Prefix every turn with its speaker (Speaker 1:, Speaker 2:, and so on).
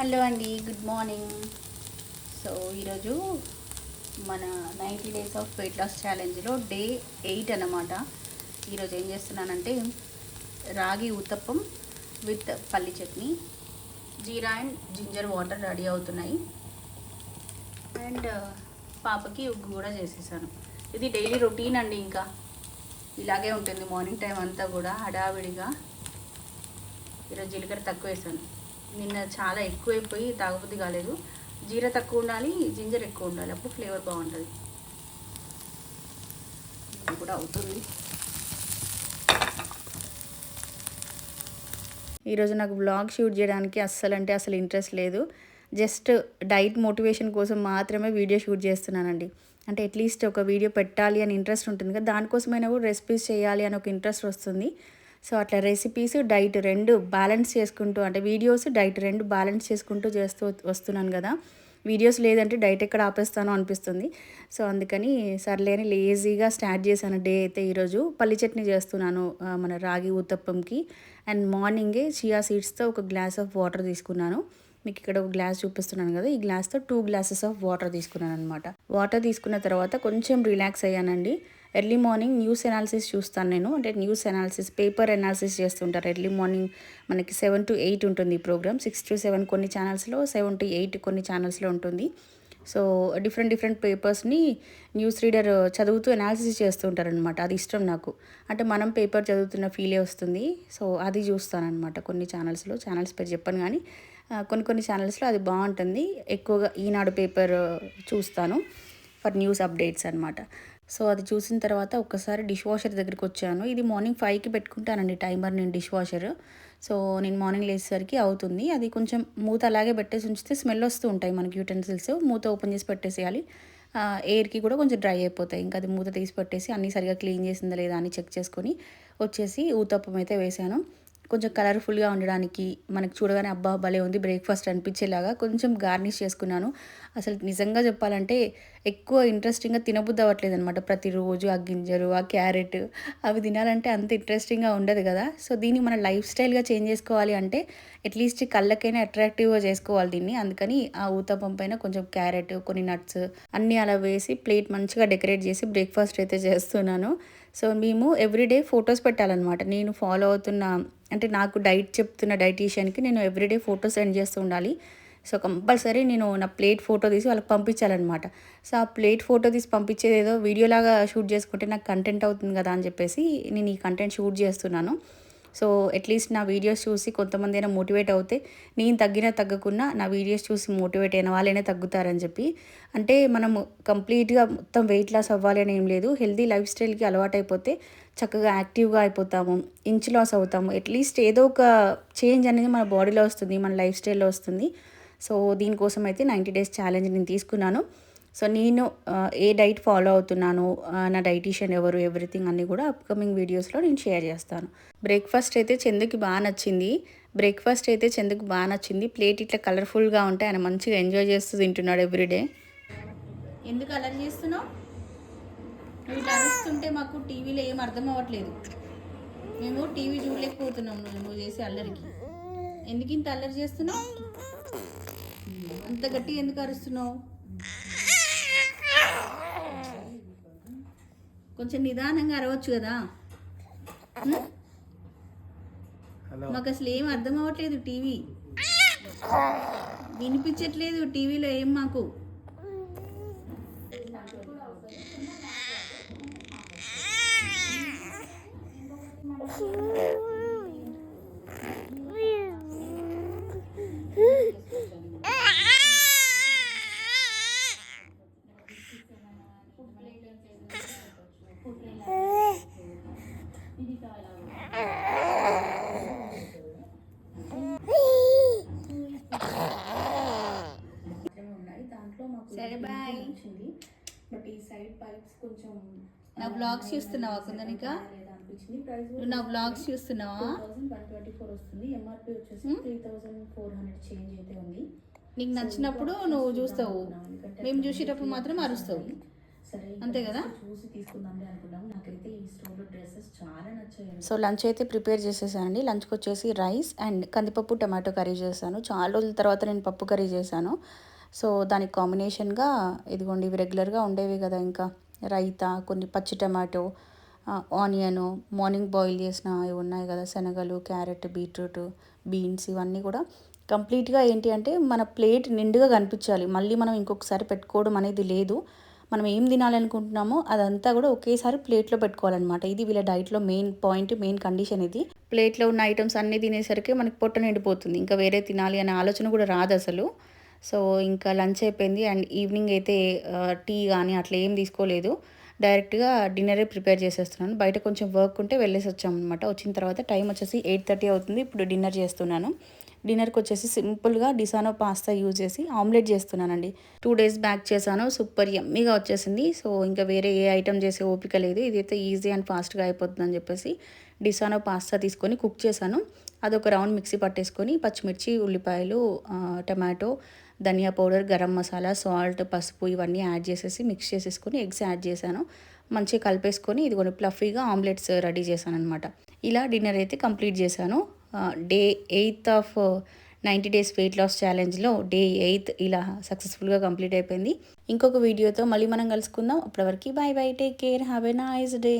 Speaker 1: Hello అండి good morning. So ఈరోజు మన ninety days of weight loss ఛాలెంజ్లో day eight అనమాట ఈరోజు ఏం చేస్తున్నానంటే రాగి ఉత్తప్పం విత్ పల్లి chutney jeera and ginger water ready అవుతున్నాయి. అండ్ పాపకి ఉగ్గు కూడా చేసేసాను. ఇది డైలీ రొటీన్ అండి ఇంకా. ఇలాగే ఉంటుంది మార్నింగ్ టైం అంతా కూడా హడావిడిగా. ఈరోజు జీలకర్ర తక్కువ వేసాను నిన్న చాలా ఎక్కువైపోయి తాగబుద్ధి కాలేదు. జీర తక్కువ ఉండాలి జింజర్ ఎక్కువ ఉండాలి. అప్పుడు ఫ్లేవర్ బాగుంటుంది. ఇది కూడా అవుతుంది. ఈరోజు నాకు బ్లాగ్ షూట్ చేయడానికి అస్సలు అంటే అసలు ఇంట్రెస్ట్ లేదు. జస్ట్ డైట్ మోటివేషన్ కోసం మాత్రమే వీడియో షూట్ చేస్తున్నానండి. అంటే అట్లీస్ట్ ఒక వీడియో పెట్టాలి అని ఇంట్రెస్ట్ ఉంటుంది కదా దానికోసమైనా కూడా రెసిపీస్ చేయాలి అని ఒక ఇంట్రెస్ట్ వస్తుంది. సో అట్లా రెసిపీస్ డైట్ రెండు బ్యాలెన్స్ చేసుకుంటూ అంటే వీడియోస్ డైట్ రెండు బ్యాలెన్స్ చేసుకుంటూ చేస్తూ వస్తున్నాను కదా. వీడియోస్ లేదంటే డైట్ ఎక్కడ ఆపేస్తానో అనిపిస్తుంది. సో అందుకని సర్లేని లేజీగా స్టార్ట్ చేశాను డే అయితే ఈరోజు. పల్లి చట్నీ చేస్తున్నాను మన రాగి ఉత్తప్పంకి అండ్ మార్నింగే చియా సీడ్స్తో ఒక గ్లాస్ ఆఫ్ వాటర్ తీసుకున్నాను. మీకు ఇక్కడ ఒక గ్లాస్ చూపిస్తున్నాను కదా. ఈ గ్లాస్తో టూ గ్లాసెస్ ఆఫ్ వాటర్ తీసుకున్నాను అనమాట వాటర్ తీసుకున్న తర్వాత కొంచెం రిలాక్స్ అయ్యానండి. ఎర్లీ మార్నింగ్ న్యూస్ ఎనాలిసిస్ చూస్తాను నేను. అంటే న్యూస్ ఎనాలిసిస్ పేపర్ ఎనాలిసిస్ చేస్తుంటారు ఎర్లీ మార్నింగ్. మనకి సెవెన్ టు ఎయిట్ ఉంటుంది ఈ ప్రోగ్రామ్. సిక్స్ టు సెవెన్ కొన్ని ఛానల్స్లో సెవెన్ టు ఎయిట్ కొన్ని ఛానల్స్లో ఉంటుంది. సో డిఫరెంట్ డిఫరెంట్ పేపర్స్ని న్యూస్ రీడర్ చదువుతూ ఎనాలిసిస్ చేస్తుంటారు అనమాట అది ఇష్టం నాకు. అంటే మనం పేపర్ చదువుతున్న ఫీలే వస్తుంది. సో అది చూస్తానమాట కొన్ని ఛానల్స్లో. ఛానల్స్ పేరు చెప్పాను కానీ కొన్ని కొన్ని ఛానల్స్లో అది బాగుంటుంది. ఎక్కువగా ఈనాడు పేపర్ చూస్తాను ఫర్ న్యూస్ అప్డేట్స్ అనమాట సో అది చూసిన తర్వాత ఒక్కసారి డిష్ వాషర్ దగ్గరికి వచ్చాను. ఇది మార్నింగ్ ఫైవ్కి పెట్టుకుంటానండి టైమర్ నేను డిష్ వాషర్. సో నేను మార్నింగ్ లేచేసరికి అవుతుంది. అది కొంచెం మూత అలాగే పెట్టేసి ఉంచితే స్మెల్ వస్తూ ఉంటాయి మనకి యూటెన్సిల్స్ మూత ఓపెన్ చేసి పెట్టేసేయాలి. ఆ, ఎయిర్కి కూడా కొంచెం డ్రై అయిపోతాయి. ఇంకా అది మూత తీసి పెట్టేసి అన్నీ సరిగా క్లీన్ చేసిందా లేదా అని చెక్ చేసుకొని వచ్చేసి ఊతప్పం అయితే వేశాను కొంచెం కలర్ఫుల్గా ఉండడానికి మనకు చూడగానే అబ్బా భలే ఉంది బ్రేక్ఫాస్ట్ అనిపించేలాగా కొంచెం గార్నిష్ చేసుకున్నాను. అసలు నిజంగా చెప్పాలంటే ఎక్కువ ఇంట్రెస్టింగ్గా తినబుద్ధి అవ్వట్లేదు అనమాట ప్రతిరోజు ఆ గింజలు ఆ క్యారెట్ అవి తినాలంటే అంత ఇంట్రెస్టింగ్గా ఉండదు కదా. సో దీన్ని మన లైఫ్ స్టైల్గా చేంజ్ చేసుకోవాలి అంటే అట్లీస్ట్ కళ్ళకైనా అట్రాక్టివ్గా చేసుకోవాలి దీన్ని. అందుకని ఆ ఊతపం పైన కొంచెం క్యారెట్ కొన్ని నట్స్ అన్నీ అలా వేసి ప్లేట్ మంచిగా డెకరేట్ చేసి బ్రేక్ఫాస్ట్ అయితే చేస్తున్నాను. సో మేము ఎవ్రీడే ఫొటోస్ పెట్టాలన్నమాట. నేను ఫాలో అవుతున్న అంటే నాకు డైట్ చెప్తున్న డైటీషియన్కి నేను ఎవ్రీడే ఫోటో సెండ్ చేస్తూ ఉండాలి. సో కంపల్సరీ నేను నా ప్లేట్ ఫోటో తీసి వాళ్ళకి పంపించాలన్నమాట. సో ఆ ప్లేట్ ఫోటో తీసి పంపించేది ఏదో వీడియోలాగా షూట్ చేసుకుంటే నాకు కంటెంట్ అవుతుంది కదా అని చెప్పేసి నేను ఈ కంటెంట్ షూట్ చేస్తున్నాను. సో అట్లీస్ట్ నా వీడియోస్ చూసి కొంతమంది అయినా మోటివేట్ అవుతే నేను తగ్గినా తగ్గకున్నా నా వీడియోస్ చూసి మోటివేట్ అయిన వాళ్ళైనా తగ్గుతారని చెప్పి. అంటే మనం కంప్లీట్గా మొత్తం వెయిట్ లాస్ అవ్వాలి అని ఏం లేదు. హెల్దీ లైఫ్ స్టైల్కి అలవాటైపోతే చక్కగా యాక్టివ్గా అయిపోతాము ఇంచ్ లాస్ అవుతాము. అట్లీస్ట్ ఏదో ఒక చేంజ్ అనేది మన బాడీలో వస్తుంది మన లైఫ్ స్టైల్లో వస్తుంది. సో దీనికోసం అయితే నైంటీ డేస్ ఛాలెంజ్ నేను తీసుకున్నాను. సో నేను ఏ డైట్ ఫాలో అవుతున్నాను నా డైటీషియన్ ఎవరు ఎవ్రీథింగ్ అన్నీ కూడా అప్కమింగ్ వీడియోస్లో నేను షేర్ చేస్తాను. బ్రేక్ఫాస్ట్ అయితే చందుకి బాగా నచ్చింది. బ్రేక్ఫాస్ట్ అయితే చందుకు బాగా నచ్చింది. ప్లేట్ ఇట్లా కలర్ఫుల్గా ఉంటాయి ఆయన మంచిగా ఎంజాయ్ చేస్తూ తింటున్నాడు ఎవ్రీడే ఎందుకు అలర్ చేస్తున్నావు? నువ్వు ఇట్లా అరుస్తుంటే మాకు టీవీలో ఏం అర్థం అవ్వట్లేదు. మేము టీవీ చూడలేకపోతున్నాం నువ్వు నువ్వు చేసే అల్లరికి. ఎందుకు ఇంత అల్లరి చేస్తున్నావు? అంత గట్టిగా ఎందుకు అరుస్తున్నావు? కొంచెం నిదానంగా అరవచ్చు కదా? మాకు అసలు ఏం అర్థం అవ్వట్లేదు టీవీ. వినిపించట్లేదు టీవీలో ఏం మాకు? ఉన్నాయి దాంట్లో మాకు
Speaker 2: సరే, bye.
Speaker 1: వచ్చింది. బట్ ఈ సైడ్ పైప్స్ కొంచెం
Speaker 2: నా vlogs చూస్తున్నావా కుందనిక?
Speaker 1: అనిపించింది.
Speaker 2: నా బ్లాగ్స్ చూస్తున్నావా?
Speaker 1: థౌసండ్ వన్ ట్వంటీ ఫోర్ వస్తుంది. ఎంఆర్పి వచ్చేసి three thousand four hundred change అయితే ఉంది.
Speaker 2: నీకు నచ్చినప్పుడు నువ్వు చూస్తావు. మేము చూసేటప్పుడు మాత్రం అరుస్తావు అంతే కదా?
Speaker 3: చూసి తీసుకుందాంలే అనుకున్నాము. నాకైతే ఈ స్టోర్లో డ్రెస్సెస్ చాలా నచ్చాయి
Speaker 1: సో లంచ్ అయితే ప్రిపేర్ చేసేసానండి. లంచ్కి వచ్చేసి రైస్ అండ్ కందిపప్పు టమాటో కర్రీ చేశాను. చాలా రోజుల తర్వాత నేను పప్పు కర్రీ చేశాను. సో దానికి కాంబినేషన్గా ఇదిగోండి ఇవి రెగ్యులర్గా ఉండేవి కదా ఇంకా. రైతా కొన్ని పచ్చి టమాటో ఆనియన్ మార్నింగ్ బాయిల్ చేసిన ఇవి ఉన్నాయి కదా శనగలు క్యారెట్ బీట్రూట్ బీన్స్ ఇవన్నీ కూడా. కంప్లీట్గా ఏంటి అంటే మన ప్లేట్ నిండుగా కనిపించాలి. మళ్ళీ మనం ఇంకొకసారి పెట్టుకోవడం అనేది లేదు. మనం ఏం తినాలనుకుంటున్నామో అదంతా కూడా ఒకేసారి ప్లేట్లో పెట్టుకోవాలన్నమాట. ఇది వీళ్ళ డైట్లో మెయిన్ పాయింట్ మెయిన్ కండిషన్ ఇది. ప్లేట్లో ఉన్న ఐటమ్స్ అన్నీ తినేసరికి మనకి పొట్ట నిండిపోతుంది. ఇంకా వేరే తినాలి అనే ఆలోచన కూడా రాదు అసలు. సో ఇంకా లంచ్ అయిపోయింది అండ్ ఈవినింగ్ అయితే టీ కానీ అట్లా ఏం తీసుకోలేదు. డైరెక్ట్గా డిన్నరే ప్రిపేర్ చేసేస్తున్నాను. బయట కొంచెం వర్క్ ఉంటే వెళ్ళేసి వచ్చామన్నమాట వచ్చిన తర్వాత టైం వచ్చేసి ఎయిట్ థర్టీ అవుతుంది. ఇప్పుడు డిన్నర్ చేస్తున్నాను. డిన్నర్కి వచ్చేసి సింపుల్గా డిసానో పాస్తా యూజ్ చేసి ఆమ్లెట్ చేస్తున్నానండి. టూ డేస్ బ్యాక్ చేశాను సూపర్ ఎమ్మీగా వచ్చేసింది. సో ఇంకా వేరే ఏ ఐటెం చేసే ఓపిక లేదు. ఇదైతే ఈజీ అండ్ ఫాస్ట్గా అయిపోతుందని చెప్పేసి డిసానో పాస్తా తీసుకొని కుక్ చేశాను. అదొక రౌండ్ మిక్సీ పట్టేసుకొని పచ్చిమిర్చి ఉల్లిపాయలు టమాటో ధనియా పౌడర్ గరం మసాలా సాల్ట్ పసుపు ఇవన్నీ యాడ్ చేసేసి మిక్స్ చేసేసుకొని ఎగ్స్ యాడ్ చేశాను. మంచిగా కలిపేసుకొని ఇది కొన్ని ప్లఫీగా ఆమ్లెట్స్ రెడీ చేశాను అనమాట ఇలా డిన్నర్ అయితే కంప్లీట్ చేశాను. Day eighth of ninety days weight loss ఛాలెంజ్లో day eighth ఇలా సక్సెస్ఫుల్గా కంప్లీట్ అయిపోయింది. ఇంకొక వీడియోతో మళ్ళీ మనం కలుసుకుందాం. అప్పటివరకు bye bye take care have a nice day.